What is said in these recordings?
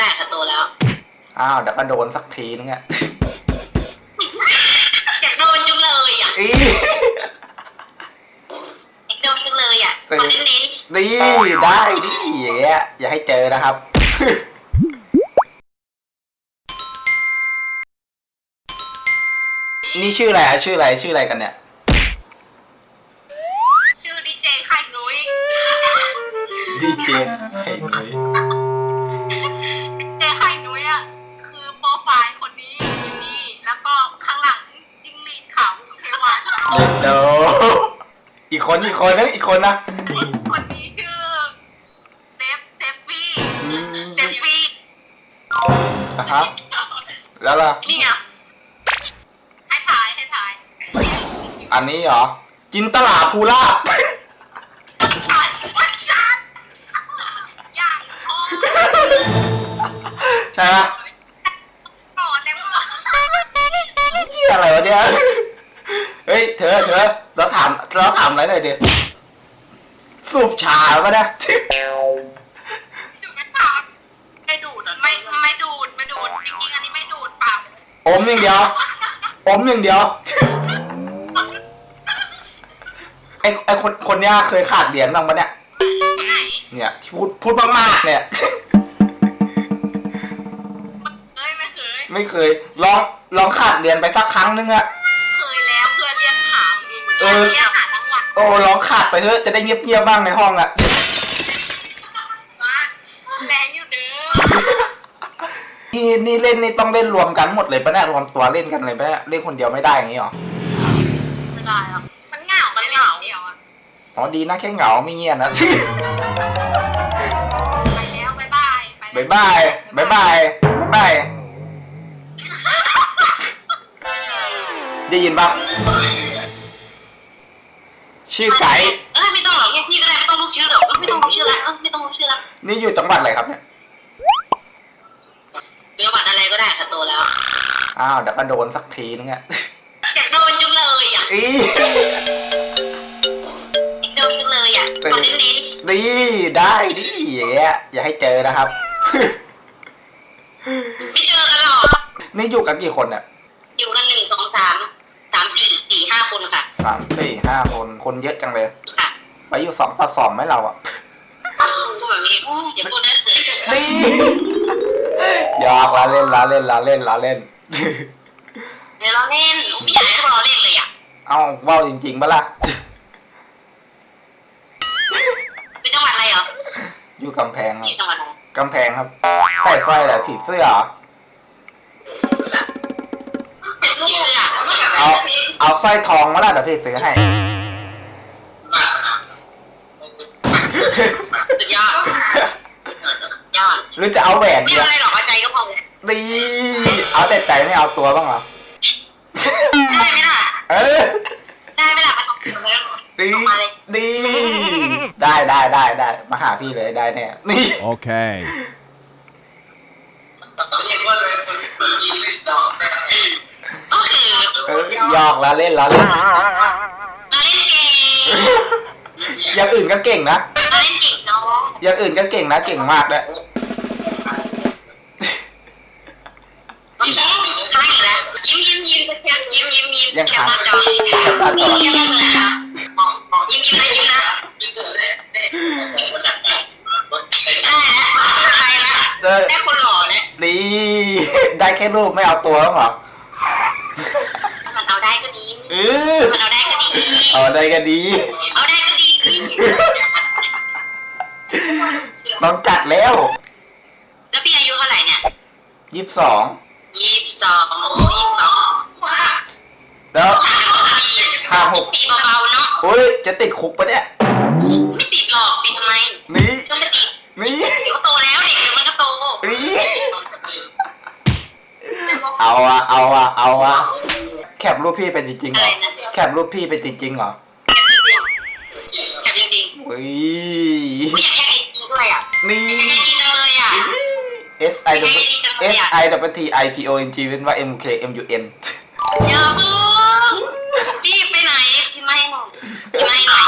ได้ค่ะโตแล้ว อ้าวเดี๋ยวก็โดนสักทีนึงอะอยากโดนจังเลยอะอีอยากโดนจังเลยอะเออคนเน้นดีได้ดิอย่างเงี้ยอย่าให้เจอนะครับ นี่ชื่ออะไรอะชื่ออะไรชื่ออะไรกันเนี่ย ๆชื่อดีเจไข่นุ้ย ดีเจไข่นุ้ย กคนอีกคนนึงอีกคนนะคนนี้ชื่อเซฟเซฟฟี่อืมเซฟฟี่อะฮะแล้วล่ะ นี่ไงให้ถ่ายให้ถ่าย อันนี้เหรอ จินตลาภูราบถ่ายวัดกันอย่างพอใช่ไหมก่อนเลยว่าเหียอะไรวะเนี่ย เฮ้ย เธอเธอ เราถามเราถามอะไรหน่อยดิสูบชาปะเนี่ย ดูไม่ถามไม่ดูดไม่ไม่ดูดไม่ดูดจริงๆอันนี้ไม่ดูดเปล่าอมอย่างเดียว อมอย่างเดียว ไอไอคนคนเนี้ยเคยขาดเหรียญบ้างปะเนี่ย ไหนเนี่ยที่พูดพูดมากๆเนี่ย เอ้ยไม่เคยไม่เคยลองลองขาดเหรียญไปสักครั้งนึงอะ เออเรียกหาทั้งวันโอ้ลองขาดไปเถอะจะได้เงียบๆบ้างในห้องอะว่าแรงอยู่เด้อนี่นี่เล่นนี่ต้องเล่นรวมกันหมดเลยปะเนี่ยรวมตัวเล่นกันเลยปะเนี่ยเล่นคนเดียวไม่ได้อย่างงี้หรอไม่ได้หรอกมันเหงามันเหงาเดียวอะอ๋อดีนะแค่เหงาไม่เงียบนะ ไปแล้วบ๊ายบายไปบายบายบายบายบายได้ยินปะ ชื่อไก่เอ้ยไม่ต้องหรอกเรียกพี่ก็ได้ไม่ต้องรู้ชื่อหรอกไม่ต้องรู้ชื่อละเออไม่ต้องรู้ชื่อละนี่อยู่จังหวัดอะไรครับเนี่ยจังหวัดอะไรก็ได้ค่ะโตแล้วอ้าวเดี๋ยวก็โดนสักทีนึงอะอยากโดนจังเลยอะอีอยากโดนจังเลยอะคนเน้นดีได้ดิอย่างเงี้ยอย่าให้เจอนะครับ ๆไม่เจอกันหรอกนี่อยู่กันกี่คนเนี่ยอยู่กันหนึ่งสองสามสามสี่สี่ห้าคนค่ะ สามสี่ห้าคนคนเยอะจังเลยค่ะไปอยู่สองต่อสองไหมเราอะพูดแบบนี้อู้อย่าพูดนะเสือนี่หยอกละเล่นละเล่นละเล่นละเล่น เดี๋ยวเราเล่นอู้พี่ใหญ่ให้เราเล่นเลยอะเอาเว้าจริงๆปะล่ะเป็นจังหวัดอะไรเหรออยู่กำแพงครันี่บจังหวัดอะไรกำแพงครับใส่สร้อยอะไรผีเสื้อเหรอ เอาสร้อยทองมาล่ะเดี๋ยวพี่ซื้อให้ สุดยอดยอดหรือจะเอาแหวนไม่ดีเอาอะอะไรหรอกเอาใจก็พอดีเอาแต่ใจไม่เอาตัวบ้างเหรอ ได้ไหมล่ะ เออได้ไหมล่ะมันออกมาแล้วดีดีได้ได้ได้ได้มาหาพี่เลยได้แน่นี่ Okay. โอเคเออห ยอกละเล่นละเล่น เราเล่นเกมอย่างอื่นก็เก่งนะ เราเล่นเก่งน้องอย่างอื่นก็เก่งนะ เก่งมากด้วยยิ้มค้างอีกแล้ว ยิ้มยิ้มยิ้มแคปยิ้มยิ้มยิ้มยังแคค้าปงหน้าจอแคปหน้าจอยิ้มยิ้มเลยนะยิ้มยิ้มนะยิ้มนะอ่าใครละเออได้คนหล่อเนี่ยดีได้แค่รูปไม่เอาตัวบ้างเหรอ มันเอาได้ก็ดี เออมันเอาได้ก็ดี เอาได้ก็ดี เอาได้ก็ดีต้องจัดแล้วแล้วพี่อายุเท่าไหร่เนี่ยยี่สิบสองยี่สิบสองโอ้ยี่สิบสองแล้วห้าหกปีเบาๆเนาะอุ้ยจะติดคุกปะเนี่ยไม่ติดหรอกติดทำไมนี่ก็ไม่ติดนี่เดี๋ยวก็โตแล้วเด็กเดี๋ยวมันก็โตนี่เอาอะเอาอะเอาอะ แคปรูปพี่เป็นจริงๆเหรอ แคปรูปพี่เป็นจริงๆเหรอ แคปจริงอุ้ยๆไม่อยากให้ไอจีด้วยอะนี่อยากให้ไอจีจังเลยอะ S I W S I W T I P O N G เป็นว่า M K M U N อย่าเพิ่งรีบไปไหนพี่ไม่ให้หน่อยพี่ไม่ให้หน่อย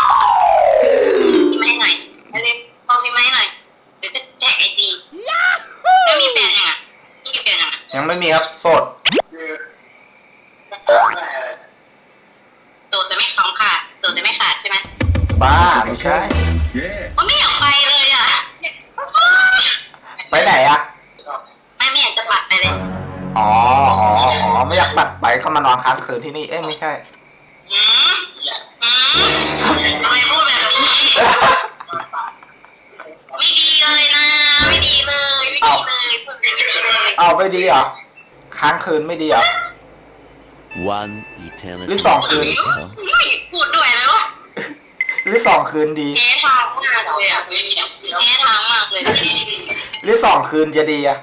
พี่ไม่ให้หน่อยเร็วบอกพี่ไม่ให้หน่อยเดี๋ยวจะแท็กไอจีแล้วมีแฟนยังไม่มีครับโสดโดด อ๋ออ๋ออ๋อไม่อยากบัดไปเข้ามานอนค้างคืนที่นี่ เอ้ยไม่ใช่ อืมอืมทำไมพูดแบบนี้ไม่ดีเลยนะ ไม่ดีเลยไม่ดีเลยพูดแบบนี้ไม่ดีเลยเอาไม่ดีเหรอ ค้างคืนไม่ดีเหรอ One eternity หรือสองคืน later. ไม่พูดด้วยเลยวะหรือสองคืนดี เจ๊ทางมากเลยอะเจ๊ทางมากเลย หรือสองคืนจะดีอะ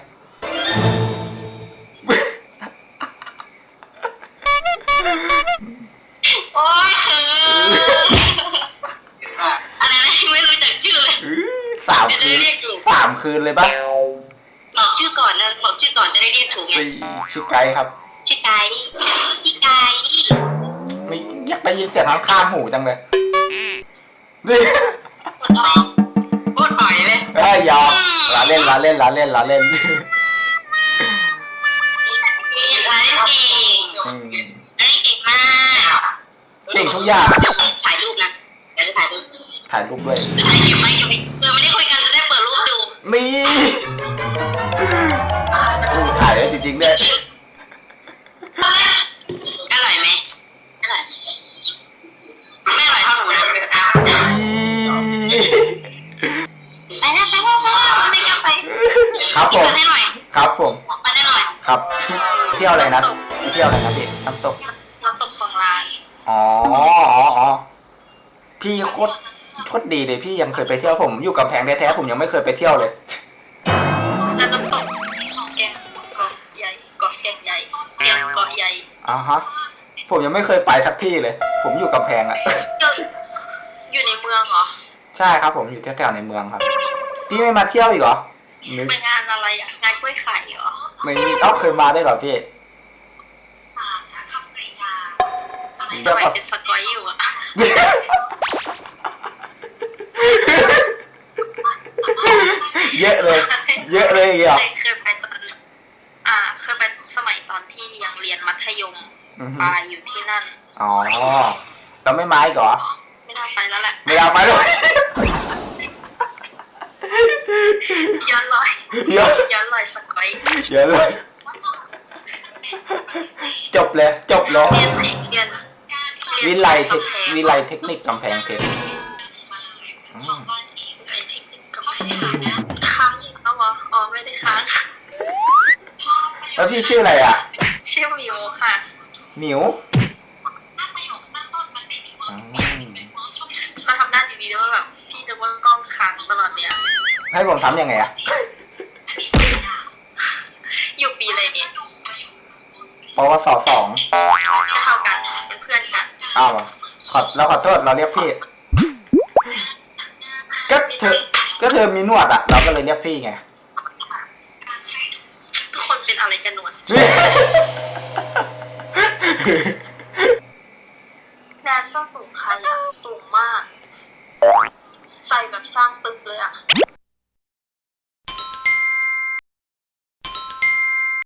คืนเลยปะบอกชื่อก่อนนะบอกชื่อก่อนจะได้เรียกถูกไงสี่ชื่อไกด์ครับ ชื่อไก่ชื่อไก่ไม่อยากได้ยินเสียงข้างๆหูจังเลยนี่พูดออกพูดอ่อยเลยเอ้ยยอมลาเล่นลาเล่นลาเล่นลาเล่นร้านเก่งอืมร้านเก่งมากเก่งทุกอย่างถ่ายรูปนะเดี๋ยวจะถ่ายรูปถ่ายรูปด้วยถ่ายเก็บไว้เก็บไว้ นี่อืมถ่ายได้จริงๆด้วยอร่อยไหมอร่อยไม่อร่อยเท่าหนูนะอีไปนะไปนะไปนะไม่กลับไปครับผมไปได้หน่อยครับผม ไปได้หน่อยครับเที่ยวอะไรนะเที่ยวอะไรนะพี่น้ำตกน้ำตกของร้านอ๋ออ๋ออ๋อพี่โคตร โคตรดีเลยพี่ยังเคยไปเที่ยวผมอยู่กำแพงแท้ๆผมยังไม่เคยไปเที่ยวเลย แล้วน้ำตกแกงเกาะใหญ่เกาะแกงใหญ่แกงเกาะใหญ่อ่าฮะ ผมยังไม่เคยไปสักที่เลย ผมอยู่กำแพงอะอยู่ในเมืองเหรอใช่ครับผมอยู่แถวๆในเมืองครับ พี่ไม่มาเที่ยวอีกเหรอนึกไปงานอะไรอะงานกล้วยไข่เหรอไม่มีเอ้าเคยมาได้วยเหรอพี่สมัยเป็นสกอยอยู่อะ เยอะเลย เย อะเลยอย่างเงี้ยเหรอเคยไปตอนอ่าเคยไปสมัยตอนที่ยังเรียนมัธยมอือฮึปลายอยู่ที่นั่น อ๋อเราไม่มาอีกเหรอไม่ได้ไปแล้วแหละ ไม่อยากไปด้วยย้อนรอยเยอะย้อนรอยสกอยเยอะเลยจบเลยจบเลยเรียนไหนเรียนวิไลเทควิไลเทคนิคกำแพงเพชร แล้วพี่ชื่ออะไรอะ ชื่อมิวค่ะหมิวอืมเราทำหน้าดีๆด้วยว่าแบบพี่จะว่ากล้องค้างตลอดเนี่ยให้ผมทำยังไงอะ อยู่ปีอะไรเนี่ยปวสสองจะเท่ากันเป็นเพื่อนกันอ้าวเหรอขอเราขอโทษเราเรียกพี่ ก็เธอ ก็เธอมีหนวดอะ เราก็เลยเรียกพี่ไงทุกคนเป็น อะไรกันหนวด